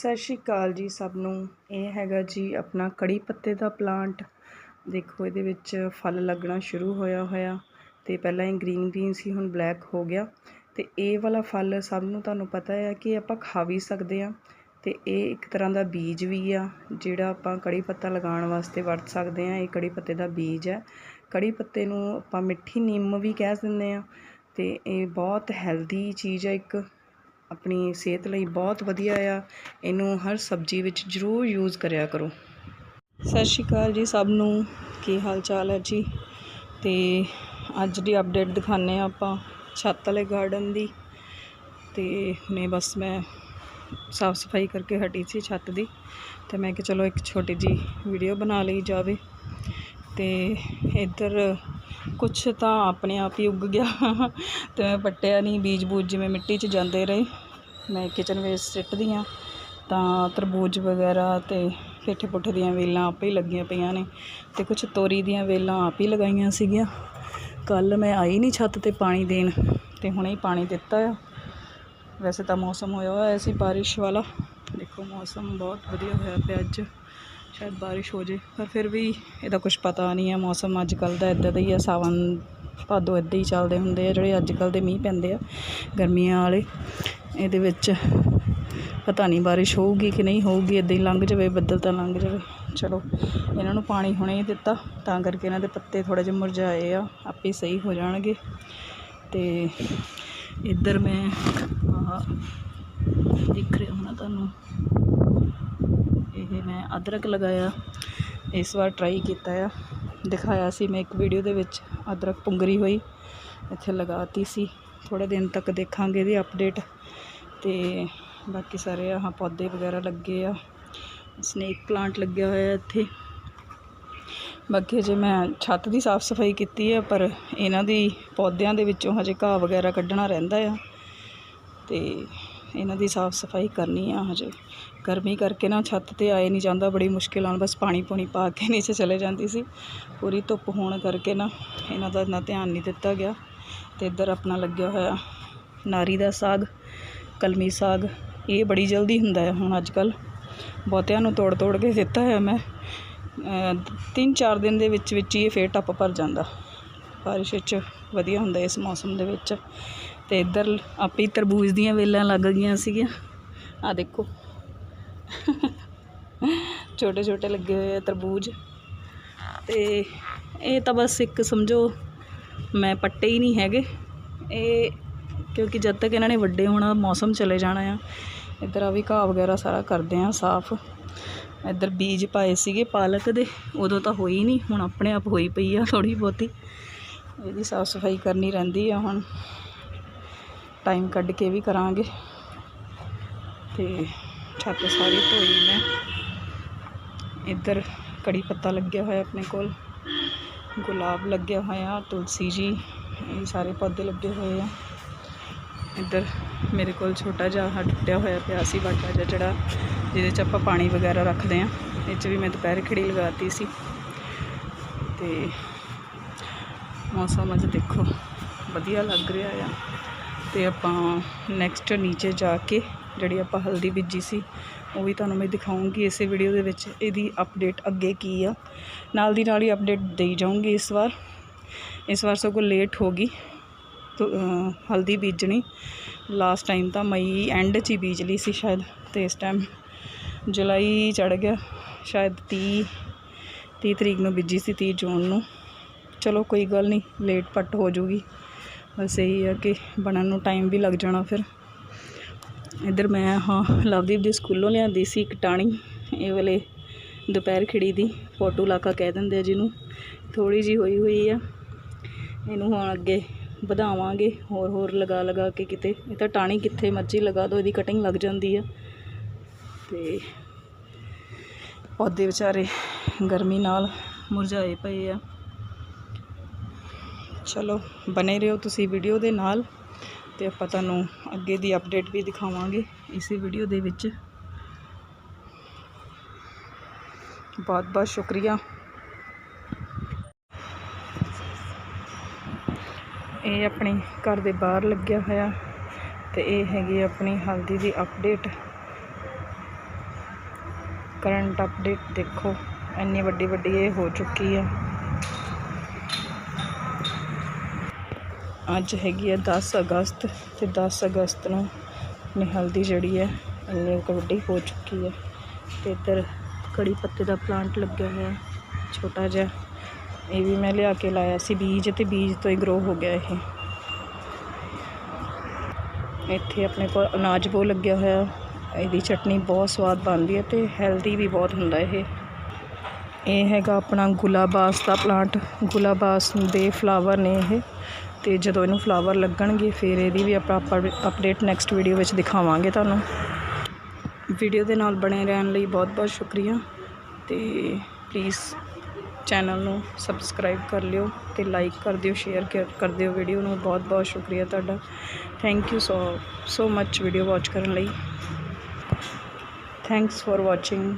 ਸਤਿ ਸ਼੍ਰੀ ਅਕਾਲ ਜੀ ਸਭ ਨੂੰ। ਇਹ ਹੈਗਾ ਜੀ ਆਪਣਾ ਕੜੀ ਪੱਤੇ ਦਾ ਪਲਾਂਟ। ਦੇਖੋ ਇਹਦੇ ਵਿੱਚ ਫਲ ਲੱਗਣਾ ਸ਼ੁਰੂ ਹੋਇਆ ਹੋਇਆ ਤੇ ਪਹਿਲਾਂ ਇਹ ਗ੍ਰੀਨ ਗ੍ਰੀਨ ਸੀ, ਹੁਣ ਬਲੈਕ ਹੋ ਗਿਆ। ਤੇ ਇਹ ਵਾਲਾ ਫਲ ਸਭ ਨੂੰ ਤੁਹਾਨੂੰ ਪਤਾ ਹੈ ਕਿ ਆਪਾਂ ਖਾ ਵੀ ਸਕਦੇ ਆ ਤੇ ਇਹ ਇੱਕ ਤਰ੍ਹਾਂ ਦਾ ਬੀਜ ਵੀ ਆ, ਜਿਹੜਾ ਆਪਾਂ ਕੜੀ ਪੱਤਾ ਲਗਾਉਣ ਵਾਸਤੇ ਵਰਤ ਸਕਦੇ ਆ ਇਹ ਕੜੀ ਪੱਤੇ ਦਾ ਬੀਜ ਹੈ। ਕੜੀ ਪੱਤੇ ਨੂੰ ਆਪਾਂ ਮਿੱਠੀ ਨਿੰਮ ਵੀ ਕਹਿ ਦਿੰਦੇ ਆ ਤੇ ਇਹ ਬਹੁਤ ਹੈਲਦੀ ਚੀਜ਼ ਹੈ ਇੱਕ। ਆਪਣੀ ਸਿਹਤ ਲਈ ਬਹੁਤ ਵਧੀਆ ਆ। ਇਹਨੂੰ ਹਰ ਸਬਜ਼ੀ ਵਿੱਚ ਜ਼ਰੂਰ ਯੂਜ਼ ਕਰਿਆ ਕਰੋ। ਸਤਿ ਸ਼੍ਰੀ ਅਕਾਲ ਜੀ ਸਭ ਨੂੰ। ਕੀ ਹਾਲ ਚਾਲ ਹੈ ਜੀ? ਤੇ ਅੱਜ ਦੀ ਅਪਡੇਟ ਦਿਖਾਣੇ ਆ ਆਪਾਂ ਛੱਤ ਵਾਲੇ ਗਾਰਡਨ ਦੀ। ਤੇ ਹੁਣੇ ਬਸ ਮੈਂ ਸਾਫ਼ ਸਫ਼ਾਈ ਕਰਕੇ ਹਟੀ ਸੀ ਛੱਤ ਦੀ। ਤੇ ਮੈਂ ਕਿ ਚਲੋ ਇੱਕ ਛੋਟੀ ਜੀ ਵੀਡੀਓ ਬਣਾ ਲਈ ਜਾਵੇ। ਤੇ ਇੱਧਰ ਕੁਛ ਤਾਂ ਆਪਣੇ ਆਪ ਹੀ ਉੱਗ ਗਿਆ। ਤੇ ਮੈਂ ਪੱਟਿਆ ਨਹੀਂ ਬੀਜ ਬੂਜ ਜਿਵੇਂ ਮਿੱਟੀ 'ਚ ਜਾਂਦੇ ਰਹੇ। ਮੈਂ ਕਿਚਨ ਵੇਸਟ ਸਿੱਟਦੀ ਹਾਂ ਤਾਂ ਤਰਬੂਜ ਵਗੈਰਾ ਤੇ ਪੇਠੇ ਪੁੱਠੇ ਦੀਆਂ ਵੇਲਾਂ ਆਪੇ ਹੀ ਲੱਗੀਆਂ ਪਈਆਂ ਨੇ। ਤੇ ਕੁਛ ਤੋਰੀ ਦੀਆਂ ਵੇਲਾਂ ਆਪ ਹੀ ਲਗਾਈਆਂ ਸੀਗੀਆਂ। ਕੱਲ ਮੈਂ ਆਈ ਨਹੀਂ ਛੱਤ ਤੇ ਪਾਣੀ ਦੇਣ, ਤੇ ਹੁਣੇ ਹੀ ਪਾਣੀ ਦਿੱਤਾ ਆ। ਵੈਸੇ ਤਾਂ ਮੌਸਮ ਹੋਇਆ ਹੋਇਆ ਸੀ ਬਾਰਿਸ਼ ਵਾਲਾ। ਦੇਖੋ ਮੌਸਮ ਬਹੁਤ ਵਧੀਆ ਹੋਇਆ ਪਿਆ ਅੱਜ। ਸ਼ਾਇਦ ਬਾਰਿਸ਼ ਹੋ ਜੇ, ਪਰ ਫਿਰ ਵੀ ਇਹਦਾ ਕੁਝ ਪਤਾ ਨਹੀਂ ਹੈ। ਮੌਸਮ ਅੱਜ ਕੱਲ ਦਾ ਇਦਾਂ ਦਾ ਹੀ ਆ ਸਾਵਨ ਭਾਦੋ ਇਦਾਂ ਹੀ ਚੱਲਦੇ ਹੁੰਦੇ ਆ, ਜਿਹੜੇ ਅੱਜ ਕੱਲ ਦੇ ਮੀਂਹ ਪੈਂਦੇ ਆ, ਗਰਮੀਆਂ ਵਾਲੇ। ਇਹਦੇ ਵਿੱਚ ਪਤਾ ਨਹੀਂ ਬਾਰਿਸ਼ ਹੋਊਗੀ ਕਿ ਨਹੀਂ ਹੋਊਗੀ, ਇਦਾਂ ਹੀ ਲੰਘ ਜਾਵੇ, ਬੱਦਲ ਤਾਂ ਲੰਘ ਜਾਵੇ। ਚਲੋ, ਇਹਨਾਂ ਨੂੰ ਪਾਣੀ ਹੁਣੇ ਹੀ ਦਿੱਤਾ, ਤਾਂ ਕਰਕੇ ਇਹਨਾਂ ਦੇ ਪੱਤੇ ਥੋੜੇ ਜਿਹੇ ਮੁਰਝਾਏ ਆ, ਆਪੇ ਸਹੀ ਹੋ ਜਾਣਗੇ। ਤੇ ਇੱਧਰ ਮੈਂ ਆਹ ਦਿਖ ਰਿਹਾ ਹੋਣਾ ਤੁਹਾਨੂੰ। ਅਦਰਕ ਲਗਾਇਆ। ਇਸ ਵਾਰ ਟਰਾਈ ਕੀਤਾ ਆ। ਦਿਖਾਇਆ ਸੀ ਮੈਂ ਇੱਕ ਵੀਡੀਓ ਦੇ ਵਿੱਚ। ਅਦਰਕ ਪੁੰਗਰੀ ਹੋਈ। ਇੱਥੇ ਲਗਾਤੀ ਸੀ। ਥੋੜੇ ਦਿਨ ਤੱਕ ਦੇਖਾਂਗੇ ਇਹਦੀ ਅਪਡੇਟ ਤੇ ਬਾਕੀ ਸਾਰੇ ਆਹ ਪੌਦੇ ਵਗੈਰਾ ਲੱਗੇ ਆ। ਸਨੇਕ ਪਲਾਂਟ ਲੱਗਿਆ ਹੋਇਆ ਇੱਥੇ। ਬਾਕੀ ਜੇ ਮੈਂ ਛੱਤ ਦੀ ਸਾਫ਼ ਸਫ਼ਾਈ ਕੀਤੀ ਹੈ ਪਰ ਇਹਨਾਂ ਦੀ ਪੌਦਿਆਂ ਦੇ ਵਿੱਚੋਂ ਹਜੇ ਘਾਹ ਵਗੈਰਾ ਕੱਢਣਾ ਰਹਿੰਦਾ ਆ। ਤੇ ਇਹਨਾਂ ਦੀ ਸਾਫ਼ ਸਫ਼ਾਈ ਕਰਨੀ ਆ ਹਜੇ। ਗਰਮੀ ਕਰਕੇ ਨਾ ਛੱਤ ਤੇ ਆਏ ਨਹੀਂ ਜਾਂਦਾ, ਬੜੀ ਮੁਸ਼ਕਿਲ ਨਾਲ ਬਸ ਪਾਣੀ ਪੂਣੀ ਪਾ ਕੇ ਨੀਚੇ ਚਲੇ ਜਾਂਦੀ ਸੀ। ਪੂਰੀ ਧੁੱਪ ਹੋਣ ਕਰਕੇ ਨਾ ਇਹਨਾਂ ਦਾ ਇੰਨਾ ਧਿਆਨ ਨਹੀਂ ਦਿੱਤਾ ਗਿਆ ਤੇ ਇੱਧਰ ਆਪਣਾ ਲੱਗਿਆ ਹੋਇਆ ਨਾਰੀ ਦਾ ਸਾਗ, ਕਲਮੀ ਸਾਗ, ਇਹ ਬੜੀ ਜਲਦੀ ਹੁੰਦਾ ਹੈ ਹੁਣ ਅੱਜ ਕੱਲ ਬਹੁਤਿਆਂ ਨੂੰ ਤੋੜ ਤੋੜ ਕੇ ਦਿੱਤਾ ਹੈ ਮੈਂ। ਤਿੰਨ ਚਾਰ ਦਿਨ ਦੇ ਵਿੱਚ ਵਿੱਚ ਹੀ ਇਹ ਫੇਰ ਟੱਪ ਭਰ ਜਾਂਦਾ। ਬਾਰਿਸ਼ ਵਿੱਚ ਵਧੀਆ ਹੁੰਦਾ ਇਸ ਮੌਸਮ ਦੇ ਵਿੱਚ। ਤੇ ਇੱਧਰ ਆਪੇ ਤਰਬੂਜ ਦੀਆਂ ਵੇਲਾਂ ਲੱਗ ਗਈਆਂ ਸੀਗੀਆਂ। ਆ ਦੇਖੋ। ਛੋਟੇ ਛੋਟੇ ਲੱਗੇ ਹੋਏ ਆ ਤਰਬੂਜ। ਤੇ ਇਹ ਤਾਂ ਬਸ ਇੱਕ ਸਮਝੋ, ਮੈਂ ਪੱਟੇ ਹੀ ਨਹੀਂ ਹੈਗੇ। ਇਹ ਕਿਉਂਕਿ ਜਦ ਤੱਕ ਇਹਨਾਂ ਨੇ ਵੱਡੇ ਹੋਣਾ, ਮੌਸਮ ਚਲੇ ਜਾਣਾ ਆ। ਇੱਧਰ ਆ ਵੀ ਘਾਹ ਵਗੈਰਾ ਸਾਰਾ ਕਰਦੇ ਆ, ਸਾਫ਼। ਇੱਧਰ ਬੀਜ ਪਾਏ ਸੀਗੇ ਪਾਲਕ ਦੇ। ਉਦੋਂ ਤਾਂ ਹੋਈ ਨਹੀਂ, ਹੁਣ ਆਪਣੇ ਆਪ ਹੋਈ ਪਈ ਆ ਥੋੜੀ ਬਹੁਤੀ। ਇਹਦੀ ਸਾਫ਼ ਸਫ਼ਾਈ ਕਰਨੀ ਰਹਿੰਦੀ ਆ ਹੁਣ। ਟਾਈਮ ਕੱਢ ਕੇ ਵੀ ਕਰਾਂਗੇ। ਤੇ ਛੱਤ ਸਾਰੀ ਧੋਈ ਮੈਂ। ਇੱਧਰ ਕੜੀ ਪੱਤਾ ਲੱਗਿਆ ਹੋਇਆ ਆਪਣੇ ਕੋਲ। ਗੁਲਾਬ ਲੱਗਿਆ ਹੋਇਆ, ਤੁਲਸੀ ਜੀ, ਇਹ ਸਾਰੇ ਪੌਦੇ ਲੱਗੇ ਹੋਏ ਆ। ਇੱਧਰ ਮੇਰੇ ਕੋਲ ਛੋਟਾ ਜਿਹਾ ਆਹ ਟੁੱਟਿਆ ਹੋਇਆ ਪਿਆ ਸੀ ਬਾਟਾ ਜਿਹਾ ਜਿਹੜਾ, ਜਿਹਦੇ 'ਚ ਆਪਾਂ ਪਾਣੀ ਵਗੈਰਾ ਰੱਖਦੇ ਆ। ਇਹ 'ਚ ਵੀ ਮੈਂ ਦੁਪਹਿਰ ਖੜੀ ਲਗਾਤੀ ਸੀ। ਤੇ ਮੌਸਮ ਅੱਜ ਦੇਖੋ, ਵਧੀਆ ਲੱਗ ਰਿਹਾ ਆ। ਤੇ ਆਪਾਂ ਨੈਕਸਟ ਨੀਚੇ ਜਾ ਕੇ ਜਿਹੜੀ ਆਪਾਂ ਹਲਦੀ ਬੀਜੀ ਸੀ, ਉਹ ਵੀ ਤੁਹਾਨੂੰ ਮੈਂ ਦਿਖਾਉਂਗੀ ਇਸੇ ਵੀਡੀਓ ਦੇ ਵਿੱਚ, ਇਹਦੀ ਅਪਡੇਟ ਅੱਗੇ ਕੀ ਆ। ਨਾਲ ਦੀ ਨਾਲ ਹੀ ਅਪਡੇਟ ਦੇਈ ਜਾਊਂਗੀ ਇਸ ਵਾਰ। ਇਸ ਵਾਰ ਸਗੋਂ ਲੇਟ ਹੋ ਗਈ ਹਲਦੀ ਬੀਜਣੀ। ਲਾਸਟ ਟਾਈਮ ਤਾਂ ਮਈ ਐਂਡ 'ਚ ਹੀ ਬੀਜ ਲਈ ਸੀ ਸ਼ਾਇਦ, ਤੇ ਇਸ ਟਾਈਮ ਜੁਲਾਈ ਚੜ ਗਿਆ। ਸ਼ਾਇਦ 30 30 ਤਰੀਕ ਨੂੰ ਬੀਜੀ ਸੀ 30 ਜੂਨ ਨੂੰ। ਚਲੋ ਕੋਈ ਗੱਲ ਨਹੀਂ ਲੇਟ ਪੱਟ ਹੋ ਜੂਗੀ। ਬਸ ਇਹੀ ਆ ਕਿ ਬਣਨ ਨੂੰ ਟਾਈਮ ਵੀ ਲੱਗ ਜਾਣਾ ਫਿਰ। ਇੱਧਰ ਮੈਂ ਹਾਂ, ਲਵਦੀਪ ਦੇ ਸਕੂਲੋਂ ਲਿਆਂਦੀ ਸੀ ਇੱਕ ਟਾਣੀ ਇਹ ਵਾਲੇ ਦੁਪਹਿਰ ਖਿੜੀ ਦੀ ਫੋਟੋ ਲਾਕਾ ਕਹਿ ਦਿੰਦੇ ਆ ਜਿਹਨੂੰ। ਥੋੜੀ ਜੀ ਹੋਈ ਹੋਈ ਆ। ਇਹਨੂੰ ਹੁਣ ਅੱਗੇ ਵਧਾਵਾਂਗੇ, ਹੋਰ ਹੋਰ ਲਗਾ ਲਗਾ ਕੇ ਕਿਤੇ। ਇਹ ਤਾਂ ਟਾਣੀ ਕਿੱਥੇ ਮਰਜ਼ੀ ਲਗਾ ਦਿਓ ਇਹਦੀ ਕਟਿੰਗ ਲੱਗ ਜਾਂਦੀ ਆ। ਤੇ ਪੌਦੇ ਵਿਚਾਰੇ ਗਰਮੀ ਨਾਲ ਮੁਰਝਾਏ ਪਏ ਆ। ਚਲੋ ਬਨੇ ਰਹੋ ਤੁਸੀਂ ਵੀਡੀਓ ਦੇ ਨਾਲ ਤੇ ਆਪਾਂ ਤੁਹਾਨੂੰ ਅੱਗੇ ਦੀ ਅਪਡੇਟ ਵੀ ਦਿਖਾਵਾਂਗੇ ਇਸੇ ਵੀਡੀਓ ਦੇ ਵਿੱਚ। ਬਹੁਤ ਬਹੁਤ ਸ਼ੁਕਰੀਆ। ਇਹ ਆਪਣੇ ਘਰ ਦੇ ਬਾਹਰ ਲੱਗਿਆ ਹੋਇਆ ਤੇ ਇਹ ਹੈਗੀ ਆਪਣੀ ਹਲਦੀ ਦੀ ਅਪਡੇਟ ਕਰੰਟ ਅਪਡੇਟ ਦੇਖੋ, ਇੰਨੀ ਵੱਡੀ ਵੱਡੀ ਇਹ ਹੋ ਚੁੱਕੀ ਹੈ ਅੱਜ ਹੈਗੀ ਹੈ 10 ਅਗਸਤ ਤੇ 10 ਅਗਸਤ ਨੂੰ ਆਪਣੀ ਹਲਦੀ ਜਿਹੜੀ ਹੈ ਇੰਨੀ ਕੁ ਵੱਡੀ ਹੋ ਚੁੱਕੀ ਹੈ। ਤੇ ਇੱਧਰ ਕੜੀ ਪੱਤੇ ਦਾ ਪਲਾਂਟ ਲੱਗਿਆ ਹੋਇਆ, ਛੋਟਾ ਜਿਹਾ। ਇਹ ਵੀ ਮੈਂ ਲਿਆ ਕੇ ਲਾਇਆ ਸੀ, ਬੀਜ ਤੇ ਬੀਜ ਤੋਂ ਹੀ ਗਰੋ ਹੋ ਗਿਆ ਇਹ। ਇੱਥੇ ਆਪਣੇ ਕੋਲ ਅਨਾਜ ਬੋ ਲੱਗਿਆ ਹੋਇਆ, ਇਹਦੀ ਚਟਨੀ ਬਹੁਤ ਸਵਾਦ ਬਣਦੀ ਹੈ ਤੇ ਹੈਲਦੀ ਵੀ ਬਹੁਤ ਹੁੰਦਾ ਇਹ। ਇਹ ਹੈਗਾ ਆਪਣਾ ਗੁਲਾਬਾਸ ਦਾ ਪਲਾਂਟ ਗੁਲਾਬਾਸ ਦੇ ਫਲਾਵਰ ਨੇ ਇਹ। ਤੇ ਜਦੋਂ ਇਹਨੂੰ ਫਲਾਵਰ ਲੱਗਣਗੇ, ਫਿਰ ਇਹਦੀ ਵੀ ਆਪਾਂ ਅਪਡੇਟ ਨੈਕਸਟ ਵੀਡੀਓ ਵਿੱਚ ਦਿਖਾਵਾਂਗੇ ਤੁਹਾਨੂੰ। ਵੀਡੀਓ ਦੇ ਨਾਲ ਬਣੇ ਰਹਿਣ ਲਈ ਬਹੁਤ ਬਹੁਤ ਸ਼ੁਕਰੀਆ ਤੇ ਪਲੀਜ਼ ਚੈਨਲ ਨੂੰ ਸਬਸਕ੍ਰਾਈਬ ਕਰ ਲਿਓ ਤੇ ਲਾਈਕ ਕਰ ਦਿਓ ਸ਼ੇਅਰ ਕਰ ਦਿਓ ਵੀਡੀਓ ਨੂੰ। ਬਹੁਤ ਬਹੁਤ ਸ਼ੁਕਰੀਆ ਤੁਹਾਡਾ। Thank you so so much video watch ਕਰਨ ਲਈ। Thanks for watching